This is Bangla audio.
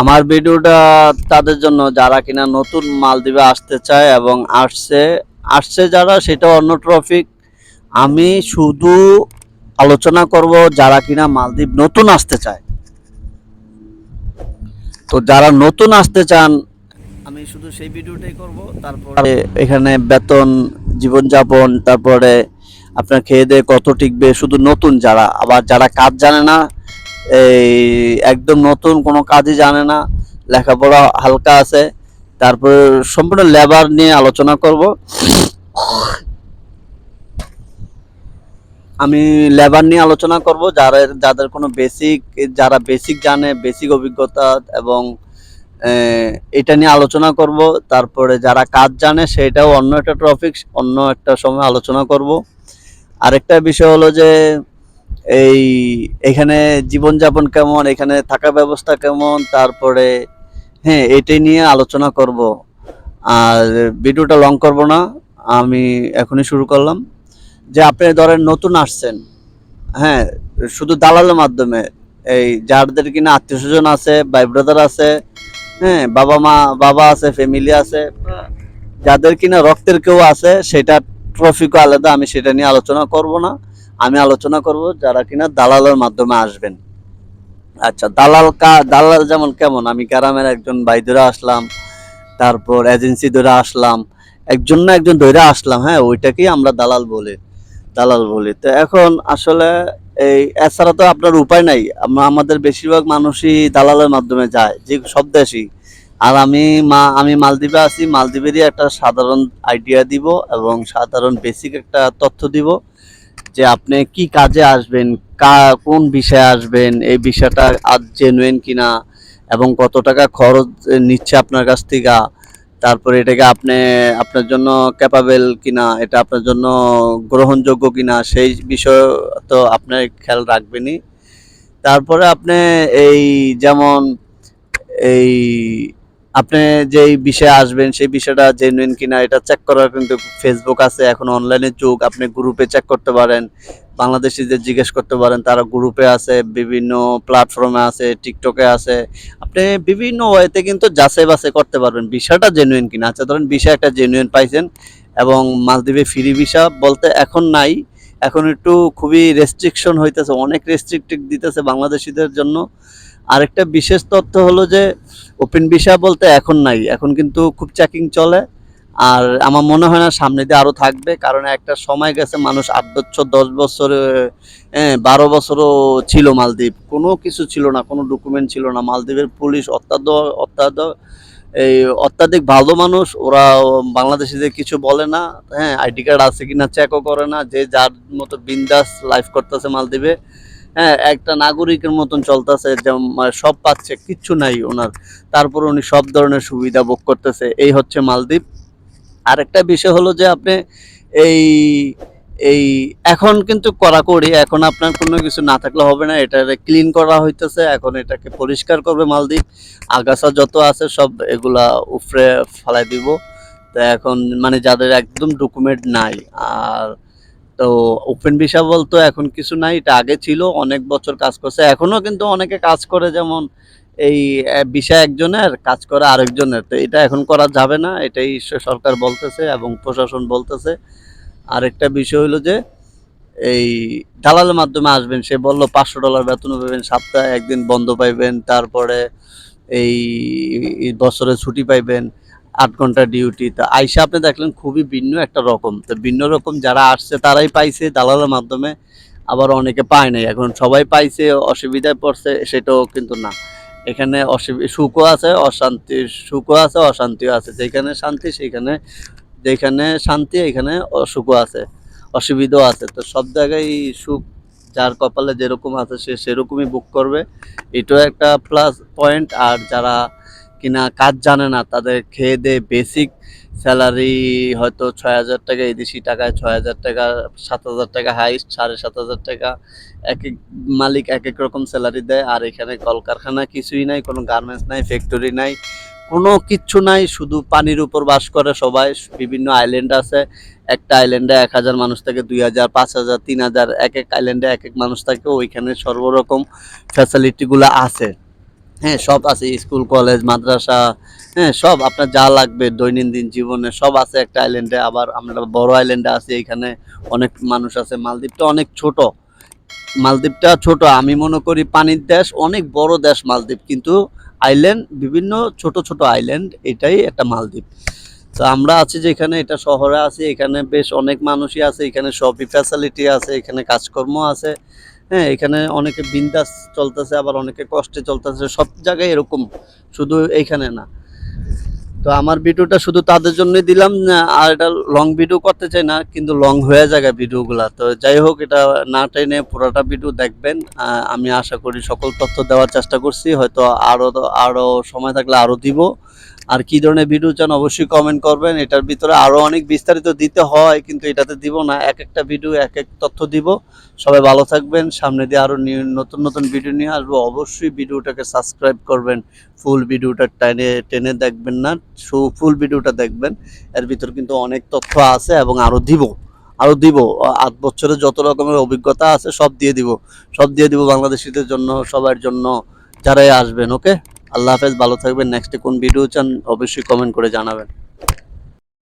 আমার ভিডিওটা তাদের জন্য যারা কিনা নতুন মালদ্বীপে আসতে চায় এবং আসছে আসছে যারা সেটা অন্য ট্রফিক। আমি শুধু আলোচনা করব যারা কিনা মালদ্বীপ নতুন আসতে চায়। তো যারা নতুন আসতে চান, আমি শুধু সেই ভিডিওটাই করব। তারপরে এখানে বেতন, জীবনযাপন, তারপরে আপনার খেয়ে দিয়ে কত টিকবে, শুধু নতুন যারা, আবার যারা কাজ জানে না এই একদম নতুন, কোনো কাজই জানে না, লেখাপড়া হালকা আছে। তারপর সম্পূর্ণ লেবার নিয়ে আলোচনা করব। আমি লেবার নিয়ে আলোচনা করব যাদের যাদের কোনো বেসিক যারা বেসিক জানে বেসিক অভিজ্ঞতা এবং এটা নিয়ে আলোচনা করব। তারপরে যারা কাজ জানে, সেটাও অন্য একটা টপিক অন্য একটা সময় আলোচনা করব। আরেকটা বিষয় হলো যে এই, এখানে জীবনযাপন কেমন? এখানে থাকা ব্যবস্থা কেমন? তারপরে হ্যাঁ এটাই নিয়ে আলোচনা করব। আর ভিডিওটা লং করব না, আমি এখনই শুরু করলাম। যে আপনি ধরেন নতুন আসছেন হ্যাঁ শুধু দালালের মাধ্যমে, এই যাদের কিনা আত্মীয় স্বজন আছে, ভাই ব্রাদার আছে হ্যাঁ বাবা মা, বাবা আছে ফ্যামিলি আছে, যাদের কিনা রক্তের কেউ আছে, সেটা ট্রফিকও আলাদা, আমি সেটা নিয়ে আলোচনা করব না। আমি আলোচনা করব যারা কিনা দালালের মাধ্যমে আসবেন। আচ্ছা দালাল কা, দালাল যেমন কেমন? আমি গ্রামের একজন ভাই ধরে আসলাম, তারপর এজেন্সি ধরে আসলাম, একজন না একজন ধরে আসলাম হ্যাঁ ওইটাকেই আমরা দালাল বলি দালাল বলি। তো এখন আসলে এই, এছাড়া তো আপনার উপায় নাই আমাদের বেশিরভাগ মানুষই দালালের মাধ্যমে যায়, যে সব দেশই। আর আমি মা, আমি মালদ্বীপে আছি, মালদ্বীপেরই একটা সাধারণ আইডিয়া দিব এবং সাধারণ বেসিক একটা তথ্য দিব। যে আপনি কি কাজে আসবেন কোন বিষয়ে আসবেন, এই বিষয়টা আজ জেনুইন কিনা এবং কত টাকা খরচ নিচ্ছে আপনার কাছ থেকে, তারপরে এটাকে আপনি, আপনার জন্য ক্যাপাবেল কিনা, এটা আপনার জন্য গ্রহণযোগ্য কিনা, সেই বিষয় তো আপনি খেয়াল রাখবেনই। তারপরে আপনি এই যেমন, এই আপনি যেই বিষয়ে আসবেন, সেই বিষয়টা জেনুইন কিনা, এটা চেক করার কিন্তু ফেসবুক আছে। এখন অনলাইনের যুগ, আপনি গ্রুপে চেক করতে পারেন। বাংলাদেশিদের জিজ্ঞেস করতে পারেন, তারা গ্রুপে আছে, বিভিন্ন প্ল্যাটফর্মে আছে টিকটকে আছে। আপনি বিভিন্ন ওয়েতে কিন্তু যাচাই বাছাই করতে পারবেন, বিষয়টা জেনুইন কিনা। আচ্ছা ধরেন বিষয় একটা জেনুইন পাইছেন এবং মালদ্বীপে ফ্রি ভিসা বলতে এখন নাই। এখন একটু খুবই রেস্ট্রিকশন হইতেছে, অনেক রেস্ট্রিক্টেড দিতেছে বাংলাদেশিদের জন্য। আরেকটা বিশেষ তথ্য হলো যে ওপেন ভিসা বলতে এখন নাই, এখন কিন্তু খুব চেকিং চলে। আর আমার মনে হয় না সামনে দিয়ে আরও থাকবে, কারণ একটা সময় গেছে মানুষ আট বছর, দশ বছর বারো বছরও ছিল মালদ্বীপ। কোনো কিছু ছিল না, কোনো ডকুমেন্ট ছিল না। মালদ্বীপের পুলিশ অত্যাধ অত্যাধ, এই অত্যাধিক ভালো মানুষ, ওরা বাংলাদেশিদের কিছু বলে না। হ্যাঁ আইডি কার্ড আছে কিনা চেকও করে না। যে যার মতো বিন্দাস লাইফ করতেছে মালদ্বীপে। হ্যাঁ একটা নাগরিকের মতন চলতেছে মানে সব পাচ্ছে, কিচ্ছু নাই ওনার। তারপর উনি সব ধরনের সুবিধা ভোগ করতেছে। এই হচ্ছে মালদ্বীপ। আরেকটা বিষয় হলো যে আপনি এই এই, এখন কিন্তু কড়াকড়ি, এখন আপনার কোনো কিছু না থাকলে হবে না, এটা ক্লিন করা হইতেছে, এখন এটাকে পরিষ্কার করবে মালদ্বীপ। আগাছা যত আছে সব এগুলা উপরে ফালাই দিব। তো এখন মানে যাদের একদম ডকুমেন্ট নাই, আর তো ওপেন ভিসা বলতো এখন কিছু নাই, এটা আগে ছিল, অনেক বছর কাজ করছে। এখনও কিন্তু অনেকে কাজ করে, যেমন এই ভিসা একজনের কাজ করে আরেকজনের। তো এটা এখন করা যাবে না, এটাই সরকার বলতেছে এবং প্রশাসন বলতেছে। আরেকটা বিষয় হলো যে, এই দালালের মাধ্যমে আসবেন, সে বলল পাঁচশো ডলার বেতন পাবেন, সপ্তাহে একদিন বন্ধ পাইবেন, তারপরে এই বছরে ছুটি পাইবেন। আট ঘণ্টা ডিউটি তা আইসা আপনি দেখলেন খুবই ভিন্ন একটা রকম। তো ভিন্ন রকম যারা আসছে তারাই পাইছে দালালের মাধ্যমে, আবার অনেকে পায় নাই। এখন সবাই পাইছে, অসুবিধায় পড়ছে, সেটাও কিন্তু না। এখানে অসুবিধা সুখও আছে, অশান্তি, সুখও আছে, অশান্তিও আছে। যেখানে শান্তি, সেখানে, যেখানে শান্তি, এখানে অসুখও আছে, অসুবিধাও আছে। তো সব জায়গায় সুখ যার কপালে যেরকম আছে সে সেরকমই বুক করবে। এটাও একটা প্লাস পয়েন্ট আর যারা কিনা, কাজ জানে না, তাদের খেয়ে দিয়ে বেসিক স্যালারি হয়তো ছয় হাজার টাকা, এদেশি টাকায় ছয় হাজার টাকা, সাত হাজার টাকা হাইস্ট সাড়ে সাত হাজার টাকা। এক এক মালিক এক এক রকম স্যালারি দেয়, আর এখানে কলকারখানা কিছুই নাই, কোনো গার্মেন্টস নাই ফ্যাক্টরি নাই, কোনো কিচ্ছু নাই, শুধু পানির উপর বাস করে সবাই, বিভিন্ন আইল্যান্ড আছে। একটা আইল্যান্ডে এক হাজার মানুষ থাকে, দুই হাজার, পাঁচ হাজার, তিন হাজার, এক এক আইল্যান্ডে এক এক মানুষ থাকে, ওইখানে সর্বরকম ফ্যাসিলিটিগুলো আছে। হ্যাঁ সব আছে, স্কুল, কলেজ, মাদ্রাসা হ্যাঁ সব আপনার যা লাগবে দৈনন্দিন জীবনে সব আছে একটা আইল্যান্ডে আবার আমরা বড় আইল্যান্ডে আছি, এখানে অনেক মানুষ আছে। মালদ্বীপটা অনেক ছোট। মালদ্বীপটা ছোট, আমি মনে করি পানির দেশ, অনেক বড় দেশ মালদ্বীপ। কিন্তু আইল্যান্ড বিভিন্ন ছোট ছোট আইল্যান্ড এটাই একটা মালদ্বীপ। তো আমরা আছি যেখানে, এটা শহরে আছি, এখানে বেশ অনেক মানুষই আছে, এখানে সবই ফ্যাসিলিটি আছে, এখানে কাজকর্ম আছে। হ্যাঁ এখানে অনেকে বিন্দাস চলতেছে, আবার অনেকে কষ্টে চলতেছে, সব জায়গায় এরকম, শুধু এইখানে না। তো আমার ভিডিওটা শুধু তাদের জন্যই দিলাম আর এটা লং ভিডিও করতে চাই না, কিন্তু লং হয়ে যায় ভিডিওগুলা। তো যাই হোক, এটা না টেনে পুরোটা ভিডিও দেখবেন। আমি আশা করি সকল তথ্য দেওয়ার চেষ্টা করছি, হয়তো আরও আরও সময় থাকলে আরও দিব। আর কি ধরনের ভিডিও চান অবশ্যই কমেন্ট করবেন। এটার ভিতরে আরও অনেক বিস্তারিত দিতে হয়, কিন্তু এটাতে দিব না। এক একটা ভিডিও এক এক তথ্য দিব। সবাই ভালো থাকবেন। সামনে দিয়ে আরও নিউ- নতুন নতুন ভিডিও নিয়ে আসব। অবশ্যই ভিডিওটাকে সাবস্ক্রাইব করবেন। ফুল ভিডিওটা টেনে টেনে দেখবেন না। ফুল ভিডিওটা দেখবেন। এর ভিতর কিন্তু অনেক তথ্য আছে এবং আরও দিব। আরও দিব। আট বছরের যত রকমের অভিজ্ঞতা আছে, সব দিয়ে দিব। সব দিয়ে দিব বাংলাদেশিদের জন্য, সবার জন্য, যারাই আসবেন ওকে আল্লাহ হাফেজ ভালো থাকবেন। নেক্সটে কোন ভিডিও চান অবশ্যই কমেন্ট করে জানাবেন।